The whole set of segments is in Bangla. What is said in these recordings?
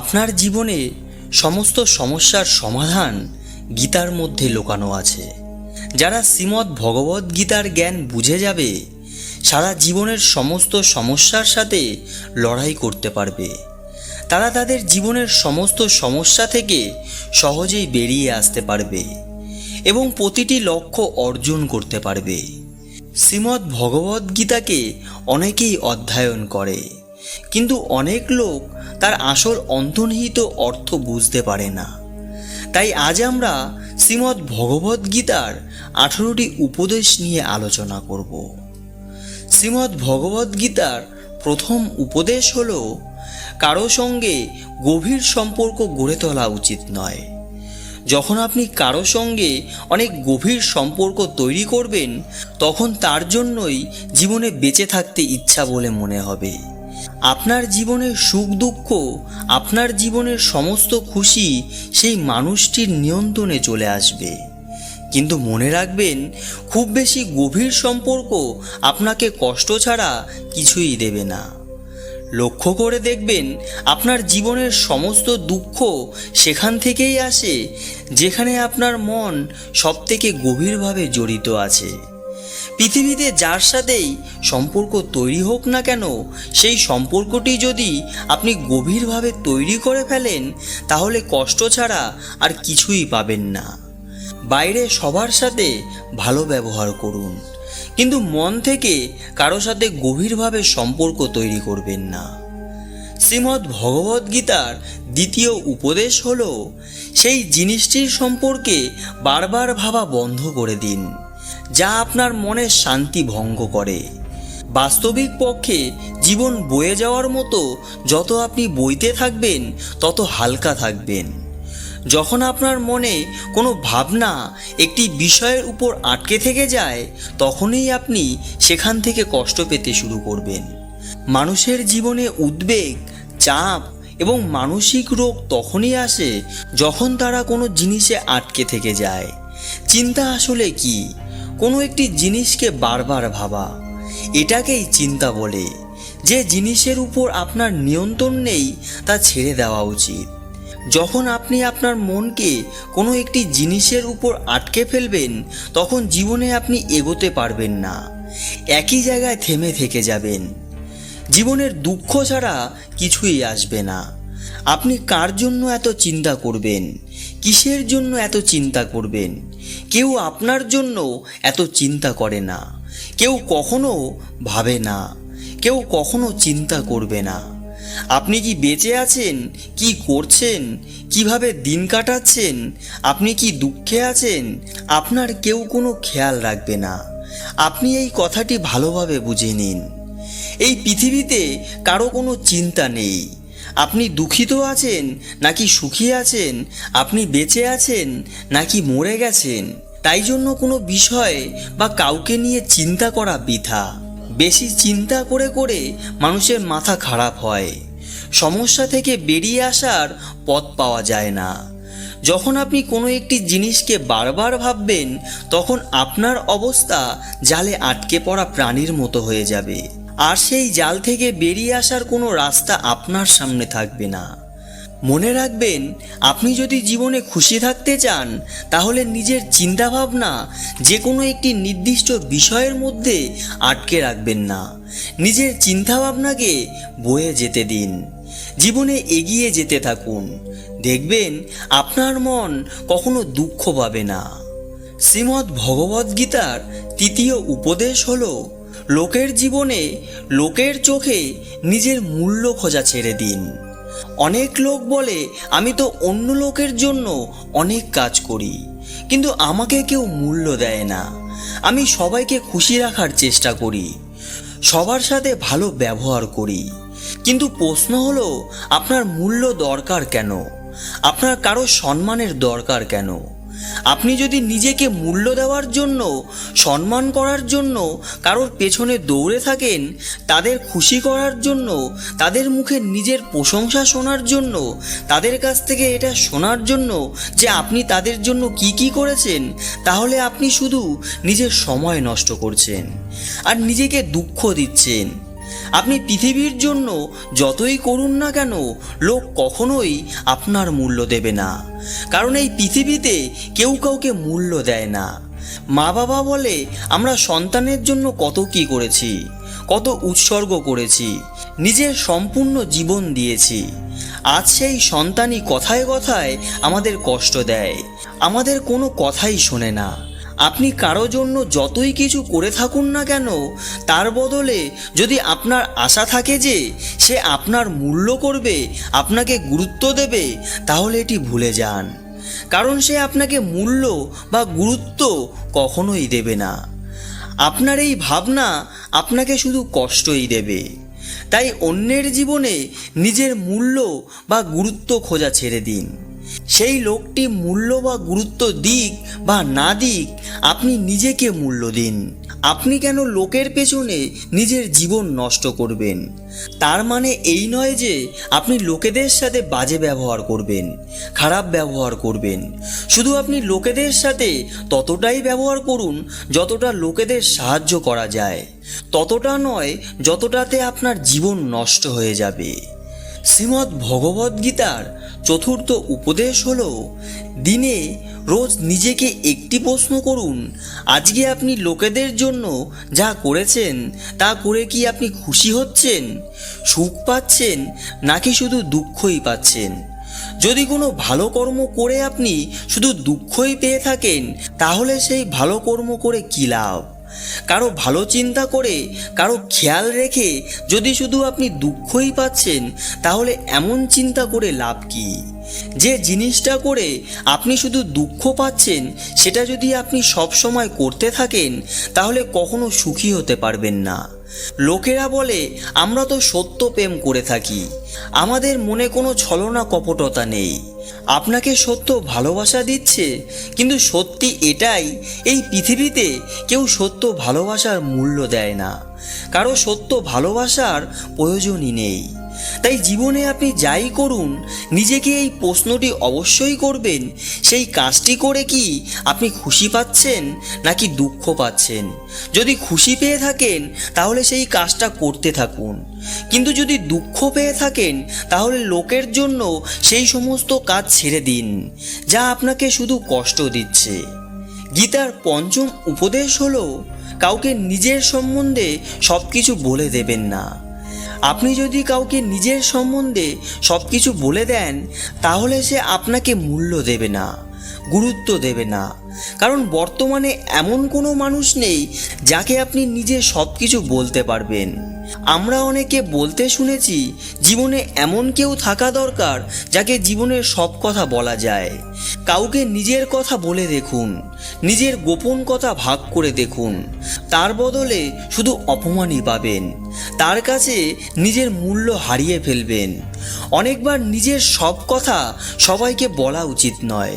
আপনার জীবনে সমস্ত সমস্যার সমাধান গীতার মধ্যে লুকানো আছে। যারা শ্রীমদ্ ভগবদ্ গীতার জ্ঞান বুঝে যাবে, সারা জীবনের সমস্ত সমস্যার সাথে লড়াই করতে পারবে। তারা তাদের জীবনের সমস্ত সমস্যা থেকে সহজেই বেরিয়ে আসতে পারবে এবং প্রতিটি লক্ষ্য অর্জন করতে পারবে। শ্রীমদ্ ভগবদ্ গীতাকে অনেকেই অধ্যয়ন করে, কিন্তু অনেক লোক তার আসল অন্তর্নিহিত অর্থ বুঝতে পারে না। তাই আজ আমরা শ্রীমদ্ ভগবদ্ গীতার আঠেরোটি উপদেশ নিয়ে আলোচনা করব। শ্রীমদ্ ভগবদ্ গীতার প্রথম উপদেশ হল, কারও সঙ্গে গভীর সম্পর্ক গড়ে তোলা উচিত নয়। যখন আপনি কারও সঙ্গে অনেক গভীর সম্পর্ক তৈরি করবেন, তখন তার জন্যই জীবনে বেঁচে থাকতে ইচ্ছা বলে মনে হবে। আপনার জীবনের সুখ দুঃখ, আপনার জীবনের সমস্ত খুশি সেই মানুষটির নিয়ন্ত্রণে চলে আসবে। কিন্তু মনে রাখবেন, খুব বেশি গভীর সম্পর্ক আপনাকে কষ্ট ছাড়া কিছুই দেবে না। লক্ষ্য করে দেখবেন, আপনার জীবনের সমস্ত দুঃখ সেখান থেকেই আসে, যেখানে আপনার মন সবথেকে গভীরভাবে জড়িত আছে। পৃথিবীতে যার সাথেই সম্পর্ক তৈরি হোক না কেন, সেই সম্পর্কটি যদি আপনি গভীরভাবে তৈরি করে ফেলেন, তাহলে কষ্ট ছাড়া আর কিছুই পাবেন না। বাইরে সবার সাথে ভালো ব্যবহার করুন, কিন্তু মন থেকে কারও সাথে গভীরভাবে সম্পর্ক তৈরি করবেন না। শ্রীমদ্ ভগবদ্ গীতার দ্বিতীয় উপদেশ হল, সেই জিনিসটির সম্পর্কে বারবার ভাবা বন্ধ করে দিন। যা আপনার মনে শান্তি ভঙ্গ করে। বাস্তবিক পক্ষে জীবন বয়ে যাওয়ার মতো যত আপনি বইতে থাকবেন, তত হালকা থাকবেন। যখন আপনার মনে কোনো ভাবনা একটি বিষয়ের উপর আটকে থেকে যায়, তখনই আপনি সেখান থেকে কষ্ট পেতে শুরু করবেন। মানুষের জীবনে উদ্বেগ, চাপ এবং মানসিক রোগ তখনই আসে যখন তারা কোনো জিনিসে আটকে থেকে যায়। চিন্তা আসলে কি? কোনো একটি জিনিসকে বারবার ভাবা, এটাকেই চিন্তা বলে যে জিনিসের উপর আপনার নিয়ন্ত্রণ নেই তা ছেড়ে দেওয়া উচিত। যখন আপনি আপনার মনকে কোনো একটি জিনিসের উপর আটকে ফেলবেন, তখন জীবনে আপনি এগোতে পারবেন না। একই জায়গায় থেমে থেকে যাবেন। জীবনের দুঃখ ছাড়া কিছুই আসবে না। আপনি কার জন্য এত চিন্তা করবেন? কিসের জন্য এত চিন্তা করবেন? কেউ আপনার জন্য এত চিন্তা করে না। কেউ কখনো ভাবে না। কেউ কখনো চিন্তা করবে না। আপনি কি বেঁচে আছেন? কি করছেন? কীভাবে দিন কাটাচ্ছেন? আপনি কি দুঃখে আছেন? আপনার কেউ কোনো খেয়াল রাখবে না। আপনি এই কথাটি ভালোভাবে বুঝে নিন। এই পৃথিবীতে কারও কোনো চিন্তা নেই। আপনি দুঃখিত আছেন? নাকি সুখী আছেন? আপনি বেঁচে আছেন? নাকি মরে গেছেন? তাই জন্য কোনো বিষয় বা কাউকে নিয়ে চিন্তা করা বৃথা। বেশি চিন্তা করে করে মানুষের মাথা খারাপ হয়। সমস্যা থেকে বেরিয়ে আসার পথ পাওয়া যায় না। যখন আপনি কোনো একটি জিনিসকে বারবার ভাববেন, তখন আপনার অবস্থা জালে আটকে পড়া প্রাণীর মতো হয়ে যাবে। আর সেই জাল থেকে বেরিয়ে আসার কোনো রাস্তা আপনার সামনে থাকবে না। মনে রাখবেন, আপনি যদি জীবনে খুশি থাকতে চান, তাহলে নিজের চিন্তাভাবনা যে কোনো একটি নির্দিষ্ট বিষয়ের মধ্যে আটকে রাখবেন না। নিজের চিন্তাভাবনাকে বয়ে যেতে দিন। জীবনে এগিয়ে যেতে থাকুন। দেখবেন, আপনার মন কখনো দুঃখ পাবে না। শ্রীমদ্ ভগবদ্গীতার তৃতীয় উপদেশ হলো লোকের জীবনে, লোকের চোখে নিজের মূল্য খোঁজা ছেড়ে দিন। অনেক লোক বলে, আমি তো অন্য লোকের জন্য অনেক কাজ করি, কিন্তু আমাকে কেউ মূল্য দেয় না। আমি সবাইকে খুশি রাখার চেষ্টা করি, সবার সাথে ভালো ব্যবহার করি। কিন্তু প্রশ্ন হলো, আপনার মূল্য দরকার কেন? আপনার কারও সম্মানের দরকার কেন? আপনি যদি নিজেকে মূল্য দেওয়ার জন্য, সম্মান করার জন্য কারোর পেছনে দৌড়ে থাকেন, তাদের খুশি করার জন্য, তাদের মুখে নিজের প্রশংসা শোনার জন্য, তাদের কাছ থেকে এটা শোনার জন্য যে আপনি তাদের জন্য কি কি করেছেন, তাহলে আপনি শুধু নিজের সময় নষ্ট করছেন আর নিজেকে দুঃখ দিচ্ছেন। আপনি পৃথিবীর জন্য যতই করুন না কেন, লোক কখনোই আপনার মূল্য দেবে না। কারণ এই পৃথিবীতে কেউ কাউকে মূল্য দেয় না। মা বাবা বলে, আমরা সন্তানের জন্য কত কি করেছি, কত উৎসর্গ করেছি, নিজের সম্পূর্ণ জীবন দিয়েছি। আজ সেই সন্তানই কথায় কথায় আমাদের কষ্ট দেয়, আমাদের কোনো কথাই শোনে না। আপনি কারও জন্য যতই কিছু করে থাকুন না কেন, তার বদলে যদি আপনার আশা থাকে যে সে আপনার মূল্য করবে, আপনাকে গুরুত্ব দেবে, তাহলে এটি ভুলে যান। কারণ সে আপনাকে মূল্য বা গুরুত্ব কখনোই দেবে না। আপনার এই ভাবনা আপনাকে শুধু কষ্টই দেবে। তাই অন্যের জীবনে নিজের মূল্য বা গুরুত্ব খোঁজা ছেড়ে দিন। সেই লোকটি মূল্য বা গুরুত্ব দিক বা না দিক আপনি নিজেকে মূল্য দিন। আপনি কেন লোকের পেছনে নিজের জীবন নষ্ট করবেন? তার মানে এই নয় যে আপনি লোকেদের সাথে বাজে ব্যবহার করবেন, খারাপ ব্যবহার করবেন। শুধু আপনি লোকেদের সাথে ততটাই ব্যবহার করুন যতটা লোকেদের সাহায্য করা যায়। ততটা নয় যতটাতে আপনার জীবন নষ্ট হয়ে যাবে। শ্রীমদ্ ভগবদ্গীতার চতুর্থ উপদেশ হল, দিনে রোজ নিজেকে একটি প্রশ্ন করুন, আজকে আপনি লোকেদের জন্য যা করেছেন, তা করে কি আপনি খুশি হচ্ছেন, সুখ পাচ্ছেন, নাকি শুধু দুঃখই পাচ্ছেন? যদি কোনো ভালো কর্ম করে আপনি শুধু দুঃখই পেয়ে থাকেন, তাহলে সেই ভালো কর্ম করে কী লাভ? কারও ভালো চিন্তা করে, কারও খেয়াল রেখে যদি শুধু আপনি দুঃখই পাচ্ছেন, তাহলে এমন চিন্তা করে লাভ কি? যে জিনিসটা করে আপনি শুধু দুঃখ পাচ্ছেন, সেটা যদি আপনি সব সময় করতে থাকেন, তাহলে কখনো সুখী হতে পারবেন না। লোকেরা বলে, আমরা তো সত্য প্রেম করে থাকি। আমাদের মনে কোনো ছলনা কপটতা নেই। আপনাকে সত্য ভালোবাসা দিচ্ছে, কিন্তু সত্যি এটাই, এই পৃথিবীতে কেউ সত্য ভালোবাসার মূল্য দেয় না। কারও সত্য ভালোবাসার প্রয়োজনই নেই। তাই জীবনে আপনি যাই করুন, নিজেকে এই প্রশ্নটি অবশ্যই করবেন, সেই কাজটি করে কি আপনি খুশি পাচ্ছেন নাকি দুঃখ পাচ্ছেন? যদি খুশি পেয়ে থাকেন, তাহলে সেই কাজটা করতে থাকুন। কিন্তু যদি দুঃখ পেয়ে থাকেন, তাহলে লোকের জন্য সেই সমস্ত কাজ ছেড়ে দিন, যা আপনাকে শুধু কষ্ট দিচ্ছে। গীতার পঞ্চম উপদেশ হলো, কাউকে নিজের সম্বন্ধে সব কিছু বলে দেবেন না। আপনি যদি কাউকে নিজের সম্বন্ধে সব কিছু বলে দেন, তাহলে সে আপনাকে মূল্য দেবে না, গুরুত্ব দেবে না। কারণ বর্তমানে এমন কোনো মানুষ নেই যাকে আপনি নিজে সব কিছু বলতে পারবেন। আমরা অনেকে বলতে শুনেছি, জীবনে এমন কেউ থাকা দরকার যাকে জীবনের সব কথা বলা যায়। কাউকে নিজের কথা বলে দেখুন নিজের গোপন কথা ভাগ করে দেখুন। তার বদলে শুধু অপমানই পাবেন। তার কাছে নিজের মূল্য হারিয়ে ফেলবেন। অনেকবার নিজের সব কথা সবাইকে বলা উচিত নয়।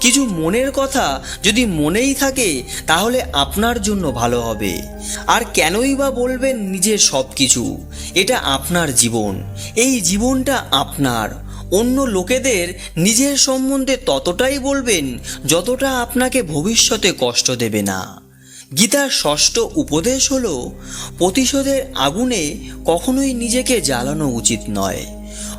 কিছু মনের কথা যদি মনেই থাকে, তাহলে আপনার জন্য ভালো হবে। আর কেনই বা বলবেন নিজের সব কিছু এটা আপনার জীবন। এই জীবনটা আপনার। অন্য লোকেদের নিজের সম্বন্ধে ততটাই বলবেন যতটা আপনাকে ভবিষ্যতে কষ্ট দেবে না। গীতার ষষ্ঠ উপদেশ হল, প্রতিশোধের আগুনে কখনোই নিজেকে জ্বালানো উচিত নয়।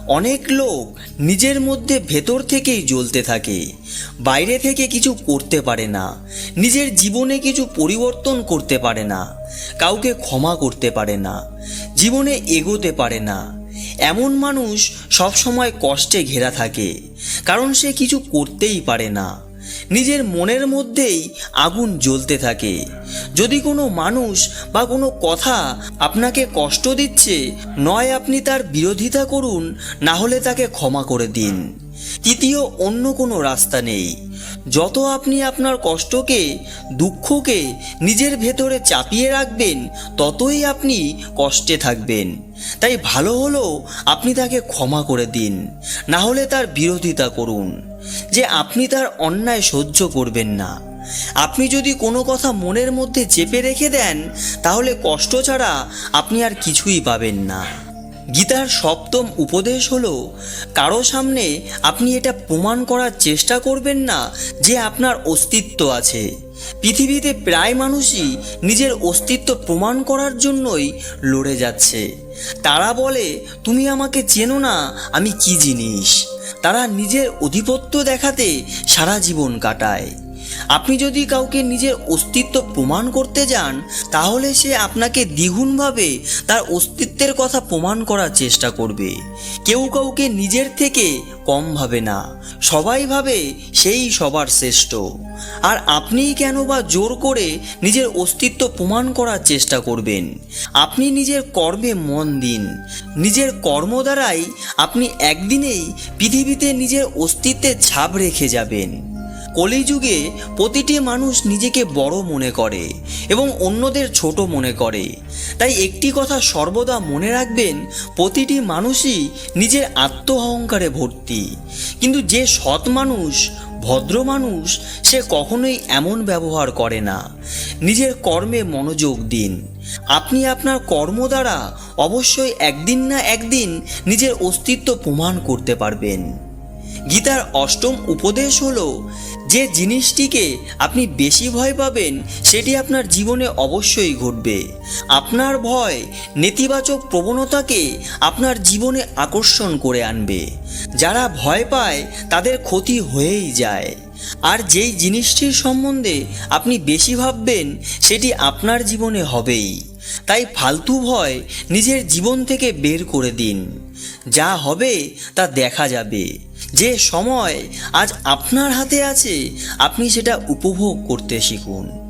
অনেক লোক নিজের মধ্যে ভেতর থেকেই জ্বলতে থাকে, বাইরে থেকে কিছু করতে পারে না, নিজের জীবনে কিছু পরিবর্তন করতে পারে না, কাউকে ক্ষমা করতে পারে না, জীবনে এগোতে পারে না। এমন মানুষ সবসময় কষ্টে ঘেরা থাকে, কারণ সে কিছু করতেই পারে না। নিজের মনের মধ্যেই আগুন জ্বলতে থাকে। যদি কোনো মানুষ বা কোনো কথা আপনাকে কষ্ট দিচ্ছে, নয় আপনি তার বিরোধিতা করুন, না হলে তাকে ক্ষমা করে দিন। তৃতীয়, অন্য কোনো রাস্তা নেই। যত আপনি আপনার কষ্টকে, দুঃখকে নিজের ভেতরে চাপিয়ে রাখবেন, ততই আপনি কষ্টে থাকবেন। তাই ভালো হলো আপনি তাকে ক্ষমা করে দিন, না হলে তার বিরোধিতা করুন, যে আপনি তার অন্যায় সহ্য করবেন না। আপনি যদি কোনো কথা মনের মধ্যে চেপে রেখে দেন, তাহলে কষ্ট ছাড়া আপনি আর কিছুই পাবেন না। গীতার সপ্তম উপদেশ হলো, কারও সামনে আপনি এটা প্রমাণ করার চেষ্টা করবেন না যে আপনার অস্তিত্ব আছে। পৃথিবীতে প্রায় মানুষই নিজের অস্তিত্ব প্রমাণ করার জন্যই লড়ে যাচ্ছে। তারা বলে, তুমি আমাকে চেনো না, আমি কি জিনিস? তারা নিজের অধিপত্য দেখাতে সারা জীবন কাটায়। আপনি যদি কাউকে নিজের অস্তিত্ব প্রমাণ করতে যান, তাহলে সে আপনাকে দ্বিগুণভাবে তার অস্তিত্বের কথা প্রমাণ করার চেষ্টা করবে। কেউ কাউকে নিজের থেকে কম ভাবে না, সবাই ভাবে সেই সবার শ্রেষ্ঠ। আর আপনিই কেন বা জোর করে নিজের অস্তিত্ব প্রমাণ করার চেষ্টা করবেন? আপনি নিজের কর্মে মন দিন। নিজের কর্ম দ্বারাই আপনি একদিনেই পৃথিবীতে নিজের অস্তিত্বের ছাপ রেখে যাবেন। কলিযুগে প্রতিটি মানুষ নিজেকে বড় মনে করে এবং অন্যদের ছোট মনে করে। তাই একটি কথা সর্বদা মনে রাখবেন, প্রতিটি মানুষই নিজের আত্ম অহংকারে ভর্তি। কিন্তু যে সৎ মানুষ, ভদ্র মানুষ, সে কখনোই এমন ব্যবহার করে না। নিজের কর্মে মনোযোগ দিন। আপনি আপনার কর্ম দ্বারা অবশ্যই একদিন না একদিন নিজের অস্তিত্ব প্রমাণ করতে পারবেন। গীতার অষ্টম উপদেশ হলো, যে জিনিসটিকে আপনি বেশি ভয় পাবেন, সেটি আপনার জীবনে অবশ্যই ঘটবে। আপনার ভয় নেতিবাচক প্রবণতাকে আপনার জীবনে আকর্ষণ করে আনবে। যারা ভয় পায়, তাদের ক্ষতি হয়েই যায়। আর যেই জিনিসটির সম্বন্ধে আপনি বেশি ভাববেন, সেটি আপনার জীবনে হবেই। তাই ফালতু ভয় নিজের জীবন থেকে বের করে দিন। যা হবে তা দেখা যাবে। যে সময় আজ আপনার হাতে আছে, আপনি সেটা উপভোগ করতে শিখুন।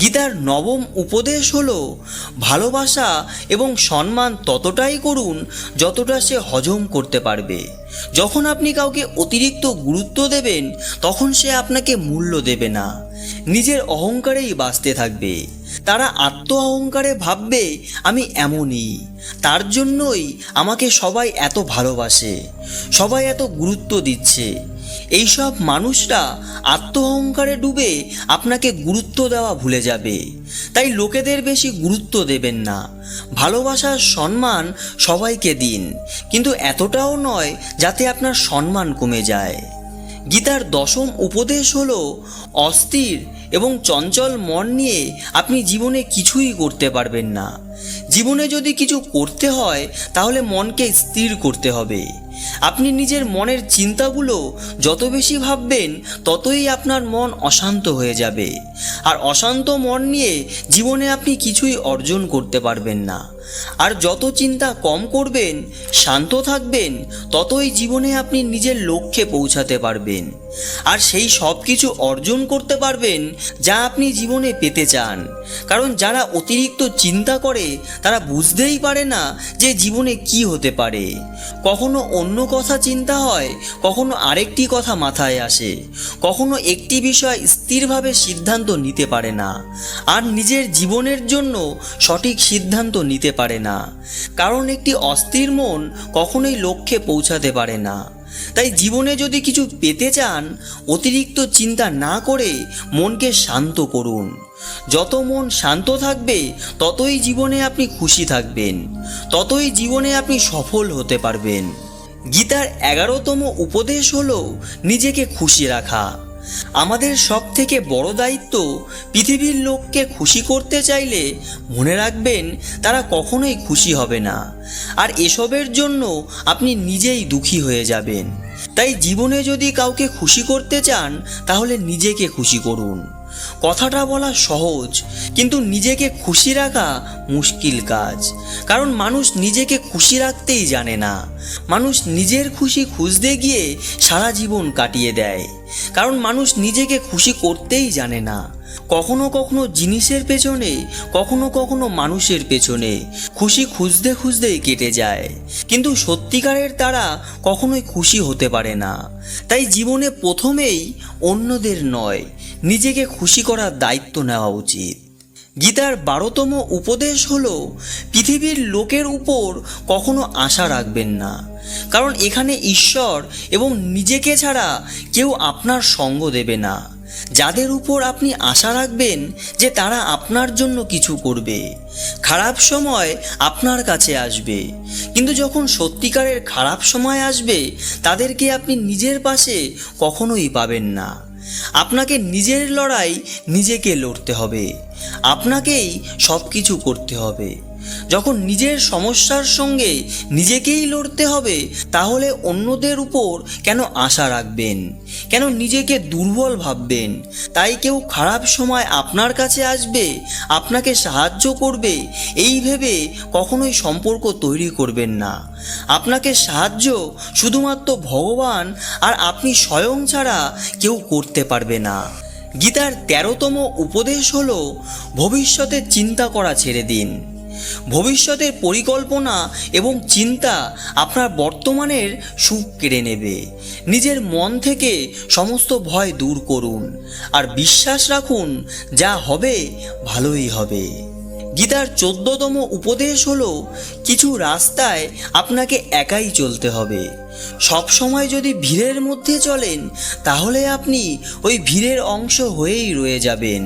গীতার নবম উপদেশ হল, ভালোবাসা এবং সম্মান ততটাই করুন, যতটা সে হজম করতে পারবে। যখন আপনি কাউকে অতিরিক্ত গুরুত্ব দেবেন, তখন সে আপনাকে মূল্য দেবে না। নিজের অহংকারেই বাঁচতে থাকবে। তারা আত্ম অহংকারে ভাববে, আমি এমনই। তার জন্যই আমাকে সবাই এত ভালোবাসে, সবাই এত গুরুত্ব দিচ্ছে। এইসব মানুষরা আত্মহংকারে ডুবে আপনাকে গুরুত্ব দেওয়া ভুলে যাবে। তাই লোকেদের বেশি গুরুত্ব দেবেন না। ভালোবাসার সম্মান সবাইকে দিন। কিন্তু এতটাও নয় যাতে আপনার সম্মান কমে যায়। গীতার দশম উপদেশ হল, অস্থির এবং চঞ্চল মন নিয়ে আপনি জীবনে কিছুই করতে পারবেন না। জীবনে যদি কিছু করতে হয়, তাহলে মনকে স্থির করতে হবে। আপনি নিজের মনের চিন্তাগুলো যত বেশি ভাববেন, ততই আপনার মন অশান্ত হয়ে যাবে। আর অশান্ত মন নিয়ে জীবনে আপনি কিছুই অর্জন করতে পারবেন না। আর যত চিন্তা কম করবেন, শান্ত থাকবেন, ততই জীবনে আপনি নিজের লক্ষ্যে পৌঁছাতে পারবেন। আর সেই সব কিছু অর্জন করতে পারবেন যা আপনি জীবনে পেতে চান। কারণ যারা অতিরিক্ত চিন্তা করে, তারা বুঝতেই পারে না যে জীবনে কি হতে পারে। কখনো অন্য কথা চিন্তা হয়, কখনো আরেকটি কথা মাথায় আসে। কখনো একটি বিষয় স্থিরভাবে সিদ্ধান্ত নিতে পারে না। আর নিজের জীবনের জন্য সঠিক সিদ্ধান্ত নিতে পারে না। কারণ একটি অস্থির মন কখনোই লক্ষ্যে পৌঁছাতে পারে না। তাই জীবনে যদি কিছু পেতে চান, অতিরিক্ত চিন্তা না করে মনকে শান্ত করুন। যত মন শান্ত থাকবে, ততই জীবনে আপনি খুশি থাকবেন। ততই জীবনে আপনি সফল হতে পারবেন। গীতার এগারোতম উপদেশ হলো, নিজেকে খুশি রাখা। আমাদের সব থেকে বড় দায়িত্ব পৃথিবীর লোককে খুশি করতে চাইলে মনে রাখবেন তারা কখনোই খুশি হবে না। আর এসবের জন্য আপনি নিজেই দুঃখী হয়ে যাবেন। তাই জীবনে যদি কাউকে খুশি করতে চান, তাহলে নিজেকে খুশি করুন। কথাটা বলা সহজ, কিন্তু নিজেকে খুশি রাখা মুশকিল কাজ। কারণ মানুষ নিজেকে খুশি রাখতেই জানে না। মানুষ নিজের খুশি খুঁজতে গিয়ে সারা জীবন কাটিয়ে দেয়। কারণ মানুষ নিজেকে খুশি করতেই জানে না। কখনো কখনো জিনিসের পেছনে, কখনো কখনো মানুষের পেছনে খুশি খুঁজতে খুঁজতেই কেটে যায়। কিন্তু সত্যিকারের তারা কখনোই খুশি হতে পারে না। তাই জীবনে প্রথমেই অন্যদের নয় নিজেকে খুশি করার দায়িত্ব নেওয়া উচিত। গীতার বারোতম উপদেশ হল, পৃথিবীর লোকের উপর কখনো আশা রাখবেন না। কারণ এখানে ঈশ্বর এবং নিজেকে ছাড়া কেউ আপনার সঙ্গ দেবে না। যাদের উপর আপনি আশা রাখবেন যে তারা আপনার জন্য কিছু করবে। খারাপ সময় আপনার কাছে আসবে। কিন্তু যখন সত্যিকারের খারাপ সময় আসবে, তাদেরকে আপনি নিজের পাশে কখনোই পাবেন না। আপনাকে নিজের লড়াই নিজেকে লড়তে হবে। আপনাকেই সব কিছু করতে হবে। যখন নিজের সমস্যার সঙ্গে নিজেকেই লড়তে হবে, তাহলে অন্যদের উপর কেন আশা রাখবেন? কেন নিজেকে দুর্বল ভাববেন? তাই কেউ খারাপ সময় আপনার কাছে আসবে, আপনাকে সাহায্য করবে, এই ভেবে কখনোই সম্পর্ক তৈরি করবেন না। আপনাকে সাহায্য শুধুমাত্র ভগবান আর আপনি স্বয়ং ছাড়া কেউ করতে পারবে না। গীতার তেরোতম উপদেশ হল, ভবিষ্যতে চিন্তা করা ছেড়ে দিন। ভবিষ্যতের পরিকল্পনা এবং চিন্তা আপনার বর্তমানের সুখ কেড়ে নেবে। নিজের মন থেকে সমস্ত ভয় দূর করুন আর বিশ্বাস রাখুন, যা হবে ভালোই হবে। গীতার চোদ্দতম উপদেশ হলো, কিছু রাস্তায় আপনাকে একাই চলতে হবে। সব সময় যদি ভিড়ের মধ্যে চলেন, তাহলে আপনি ওই ভিড়ের অংশ হয়েই রয়ে যাবেন।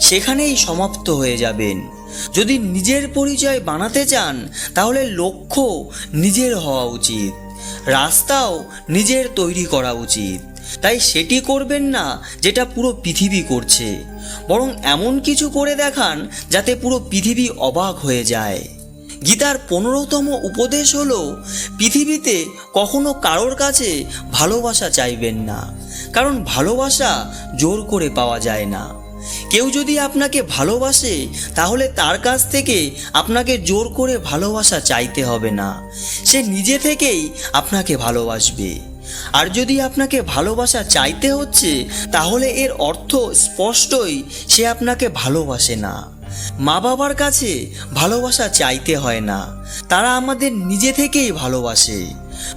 সেখানেই সমাপ্ত হয়ে যাবেন। যদি নিজের পরিচয় বানাতে চান, তাহলে লক্ষ্য নিজের হওয়া উচিত। রাস্তাও নিজের তৈরি করা উচিত। তাই সেটি করবেন না যেটা পুরো পৃথিবী করছে। বরং এমন কিছু করে দেখান যাতে পুরো পৃথিবী অবাক হয়ে যায়। গীতার পনেরোতম উপদেশ হলো, পৃথিবীতে কখনো কারোর কাছে ভালোবাসা চাইবেন না। কারণ ভালোবাসা জোর করে পাওয়া যায় না। কেউ যদি আপনাকে ভালোবাসে, তাহলে তার কাছ থেকে আপনাকে জোর করে ভালোবাসা চাইতে হবে না। সে নিজে থেকেই আপনাকে ভালোবাসবে। আর যদি আপনাকে ভালোবাসা চাইতে হচ্ছে, তাহলে এর অর্থ স্পষ্টই সে আপনাকে ভালোবাসে না। মা বাবার কাছে ভালোবাসা চাইতে হয় না। তারা আমাদের নিজে থেকেই ভালোবাসে।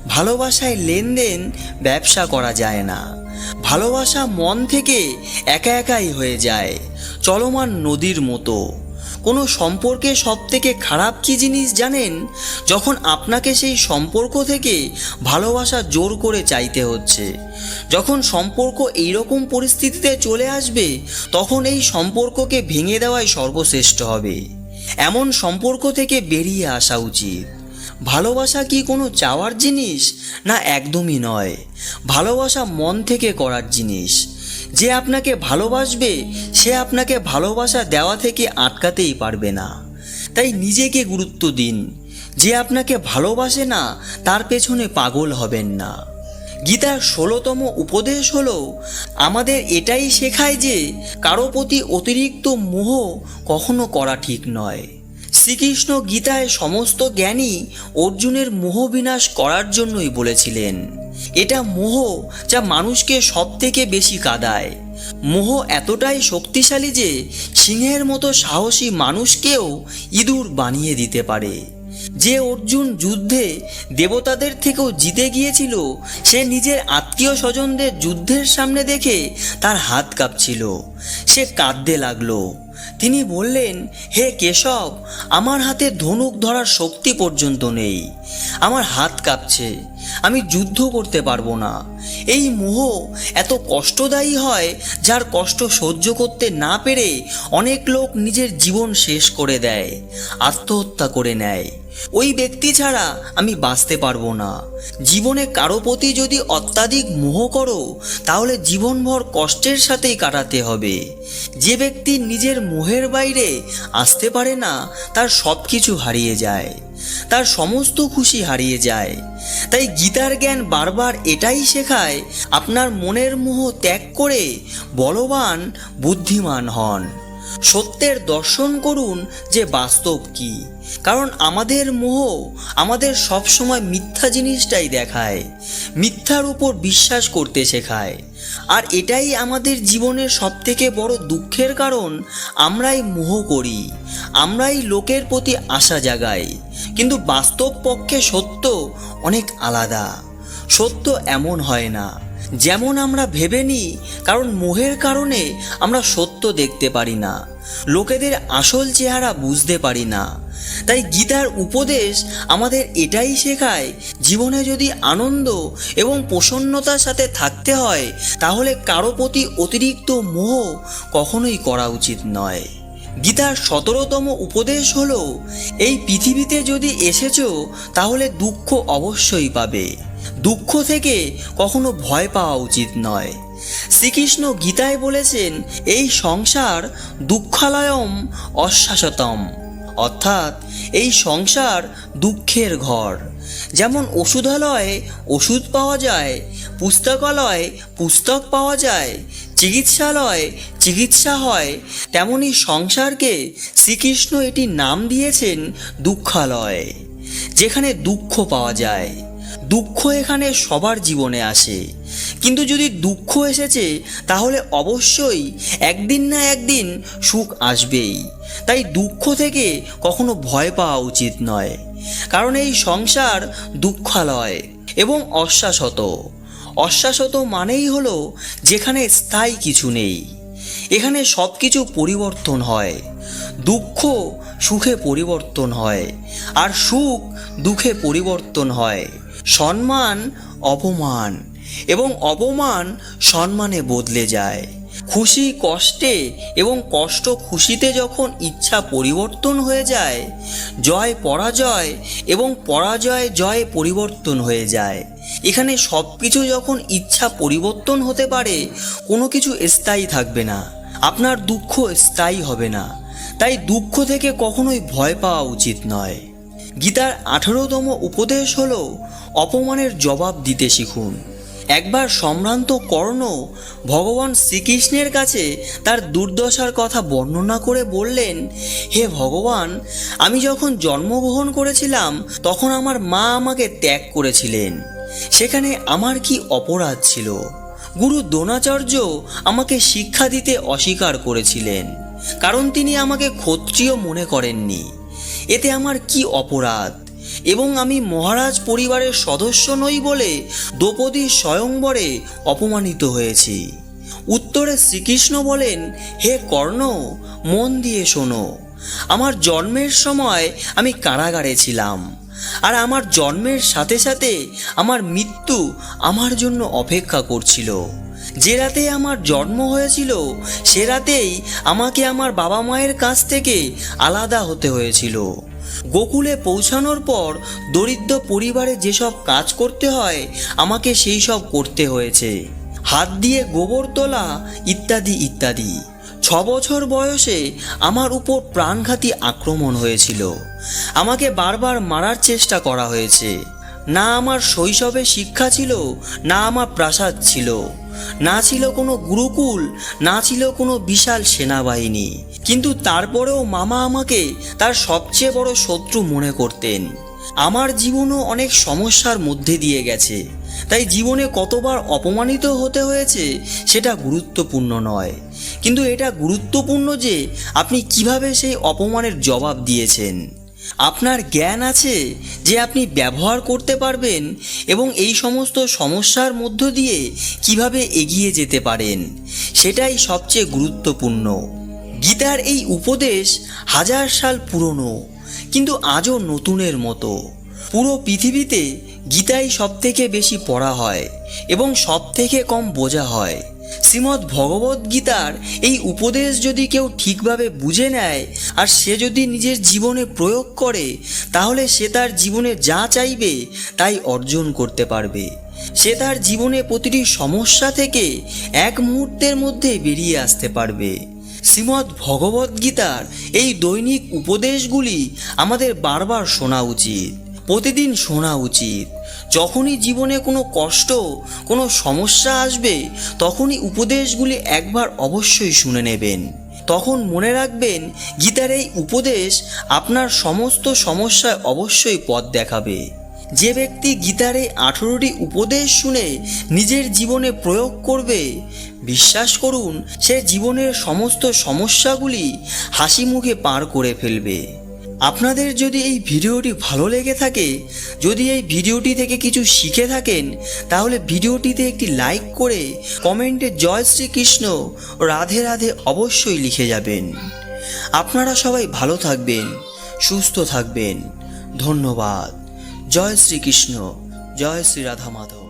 ভালোবাসায় লেনদেন ব্যবসা করা যায় না। ভালোবাসা মন থেকে একা একাই হয়ে যায়, চলমান নদীর মতো। কোনো সম্পর্কে সব থেকে খারাপ কি জিনিস জানেন? যখন আপনাকে সেই সম্পর্ক থেকে ভালোবাসা জোর করে চাইতে হচ্ছে। যখন সম্পর্ক এইরকম পরিস্থিতিতে চলে আসবে, তখন এই সম্পর্ককে ভেঙে দেওয়াই সর্বশ্রেষ্ঠ হবে। এমন সম্পর্ক থেকে বেরিয়ে আসা উচিত। ভালোবাসা কি কোনো চাওয়ার জিনিস? না, একদমই নয়। ভালোবাসা মন থেকে করার জিনিস। যে আপনাকে ভালোবাসবে, সে আপনাকে ভালোবাসা দেওয়া থেকে আটকাতেই পারবে না। তাই নিজেকে গুরুত্ব দিন। যে আপনাকে ভালোবাসে না, তার পেছনে পাগল হবেন না। গীতার ষোলোতম উপদেশ হল, আমাদের এটাই শেখায় যে, কারও প্রতি অতিরিক্ত মোহ কখনো করা ঠিক নয়। শ্রীকৃষ্ণ গীতায় সমস্ত জ্ঞানী অর্জুনের মোহ বিনাশ করার জন্যই বলেছিলেন। এটা মোহ যা মানুষকে সব থেকে বেশি কাদায়। মোহ এতটাই শক্তিশালী যে সিংহের মতো সাহসী মানুষকেও ইঁদুর বানিয়ে দিতে পারে। যে অর্জুন যুদ্ধে দেবতাদের থেকেও জিতে গিয়েছিল, সে নিজের আত্মীয় স্বজনদের যুদ্ধের সামনে দেখে তার হাত কাঁপছিল। সে কাঁদতে লাগল। তিনি বললেন, হে কেশব, আমার হাতে ধনুক ধরার শক্তি পর্যন্ত নেই। আমার হাত কাঁপছে, আমি যুদ্ধ করতে পারব না। এই মোহ এত কষ্টদায়ী হয়, যার কষ্ট সহ্য করতে না পেরে অনেক লোক নিজের জীবন শেষ করে দেয়, আত্মহত্যা করে নেয়। ওই ব্যক্তি ছাড়া আমি বাঁচতে পারব না। জীবনে কারও প্রতি যদি অত্যাধিক মোহ করো, তাহলে জীবনভর কষ্টের সাথেই কাটাতে হবে। যে ব্যক্তি নিজের মোহের বাইরে আসতে পারে না, তার সব কিছু হারিয়ে যায়। তার সমস্ত খুশি হারিয়ে যায়। তাই গীতার জ্ঞান বারবার এটাই শেখায়, আপনার মনের মোহ ত্যাগ করে বলবান, বুদ্ধিমান হন। সত্যের দর্শন করুন যে বাস্তব কি। কারণ আমাদের মোহ আমাদের সব সময় মিথ্যা জিনিসটাই দেখায়, মিথ্যার উপর বিশ্বাস করতে শেখায়। আর এটাই আমাদের জীবনের সবথেকে বড় দুঃখের কারণ, আমরাই মোহ করি, আমরাই লোকের প্রতি আশা জাগাই। কিন্তু বাস্তব পক্ষে সত্য অনেক আলাদা, সত্য এমন হয় না। যেমন আমরা ভেবে নিই, কারণ মোহের কারণে আমরা সত্য দেখতে পারি না। লোকেদের আসল চেহারা বুঝতে পারি না। তাই গীতার উপদেশ আমাদের এটাই শেখায়, জীবনে যদি আনন্দ এবং প্রসন্নতার সাথে থাকতে হয়, তাহলে কারও প্রতি অতিরিক্ত মোহ কখনোই করা উচিত নয়। গীতার সতেরোতম উপদেশ হলো, এই পৃথিবীতে যদি এসেছ, তাহলে দুঃখ অবশ্যই পাবে। দুঃখ থেকে কখনো ভয় পাওয়া উচিত নয়। শ্রীকৃষ্ণ গীতায় বলেছেন, এই সংসার দুঃখালয়ম, অশ্বাসতম। অর্থাৎ, এই সংসার দুঃখের ঘর। যেমন ওষুধালয়ে ওষুধ পাওয়া যায়, পুস্তকালয়ে পুস্তক পাওয়া যায়, চিকিৎসালয়ে চিকিৎসা হয়, তেমনি সংসারকে শ্রীকৃষ্ণ এটি নাম দিয়েছেন দুঃখালয়, যেখানে দুঃখ পাওয়া যায়। দুঃখ এখানে সবার জীবনে আসে। কিন্তু যদি দুঃখ এসেছে, তাহলে অবশ্যই একদিন না একদিন সুখ আসবেই। তাই দুঃখ থেকে কখনো ভয় পাওয়া উচিত নয়। কারণ এই সংসার দুঃখালয় এবং অশ্বাসত। অশ্বাসত মানেই হলো যেখানে স্থায়ী কিছু নেই। এখানে সব কিছু পরিবর্তন হয়। দুঃখ সুখে পরিবর্তন হয়। আর সুখ দুঃখে পরিবর্তন হয়। সম্মান অপমান এবং অপমান সম্মানে বদলে যায়। খুশি কষ্টে এবং কষ্ট খুশিতে যখন ইচ্ছা পরিবর্তন হয়ে যায়, জয় পরাজয় এবং পরাজয় জয়ে পরিবর্তন হয়ে যায়। এখানে সব কিছু যখন ইচ্ছা পরিবর্তন হতে পারে, কোনো কিছু স্থায়ী থাকবে না, আপনার দুঃখ স্থায়ী হবে না। তাই দুঃখ থেকে কখনোই ভয় পাওয়া উচিত নয়। গীতার আঠারোতম উপদেশ হল, অপমানের জবাব দিতে শিখুন। একবার সম্ভ্রান্ত কর্ণ ভগবান শ্রীকৃষ্ণের কাছে তার দুর্দশার কথা বর্ণনা করে বললেন, হে ভগবান, আমি যখন জন্মগ্রহণ করেছিলাম, তখন আমার মা আমাকে ত্যাগ করেছিলেন। সেখানে আমার কি অপরাধ ছিল? গুরু দ্রোণাচার্য আমাকে শিক্ষা দিতে অস্বীকার করেছিলেন, কারণ তিনি আমাকে ক্ষত্রিয় মনে করেননি। এতে আমার কি অপরাধ? এবং আমি মহারাজ পরিবারের সদস্য নই বলে দ্রৌপদী স্বয়ংবরে অপমানিত হয়েছি। উত্তরে শ্রীকৃষ্ণ বলেন, হে কর্ণ, মন দিয়ে শোনো। আমার জন্মের সময় আমি কারাগারে ছিলাম, আর আমার জন্মের সাথে সাথে আমার মৃত্যু আমার জন্য অপেক্ষা করছিল। যে রাতে আমার জন্ম হয়েছিল, সে রাতেই আমাকে আমার বাবা মায়ের কাছ থেকে আলাদা হতে হয়েছিল। গোকুলে পৌঁছানোর পর দরিদ্র পরিবারে যেসব কাজ করতে হয়, আমাকে সেই সব করতে হয়েছে। হাত দিয়ে গোবর তোলা, ইত্যাদি ইত্যাদি। ছ বছর বয়সে আমার উপর প্রাণঘাতী আক্রমণ হয়েছিল। আমাকে বারবার মারার চেষ্টা করা হয়েছে। না আমার শৈশবে শিক্ষা ছিল, না আমার প্রাসাদ ছিল। না ছিল কোনো গুরুকুল, না ছিল কোনো বিশাল সেনাবাহিনী। কিন্তু তারপরেও মামা আমাকে তার সবচেয়ে বড় শত্রু মনে করতেন। আমার জীবনও অনেক সমস্যার মধ্যে দিয়ে গেছে। তাই জীবনে কতবার অপমানিত হতে হয়েছে সেটা গুরুত্বপূর্ণ নয়। কিন্তু এটা গুরুত্বপূর্ণ যে আপনি কীভাবে সেই অপমানের জবাব দিয়েছেন। আপনার জ্ঞান আছে যে আপনি ব্যবহার করতে পারবেন এবং এই সমস্ত সমস্যার মধ্য দিয়ে কীভাবে এগিয়ে যেতে পারেন, সেটাই সবচেয়ে গুরুত্বপূর্ণ। গীতার এই উপদেশ হাজার সাল পুরনো, কিন্তু আজও নতুনের মতো। পুরো পৃথিবীতে গীতাই সব থেকে বেশি পড়া হয় এবং সব থেকে কম বোঝা হয়। শ্রীমদ্ ভগবত গীতার এই উপদেশ যদি কেউ ঠিকভাবে বুঝে নেয়, আর সে যদি নিজের জীবনে প্রয়োগ করে, তাহলে সে তার জীবনে যা চাইবে, তাই অর্জন করতে পারবে। সে তার জীবনে প্রতিটি সমস্যা থেকে এক মুহূর্তের মধ্যে বেরিয়ে আসতে পারবে। শ্রীমদ্ ভগবত গীতার এই দৈনিক উপদেশগুলি আমাদের বারবার শোনা উচিত। প্রতিদিন শোনা উচিত। যখনই জীবনে কোনো কষ্ট, কোনো সমস্যা আসবে, তখনই উপদেশগুলি একবার অবশ্যই শুনে নেবেন। তখন মনে রাখবেন, গীতার এই উপদেশ আপনার সমস্ত সমস্যায় অবশ্যই পথ দেখাবে। যে ব্যক্তি গীতার এই আঠেরোটি উপদেশ শুনে নিজের জীবনে প্রয়োগ করবে, বিশ্বাস করুন, সে জীবনের সমস্ত সমস্যাগুলি হাসি মুখে পার করে ফেলবে। আপনাদের যদি এই ভিডিওটি ভালো লেগে থাকে, যদি এই ভিডিওটি থেকে কিছু শিখে থাকেন, তাহলে ভিডিওটিতে একটি লাইক করে কমেন্টে জয় শ্রীকৃষ্ণ রাধে রাধে অবশ্যই লিখে যাবেন। আপনারা সবাই ভালো থাকবেন, সুস্থ থাকবেন। ধন্যবাদ। জয় শ্রীকৃষ্ণ, জয় শ্রী রাধা মাধব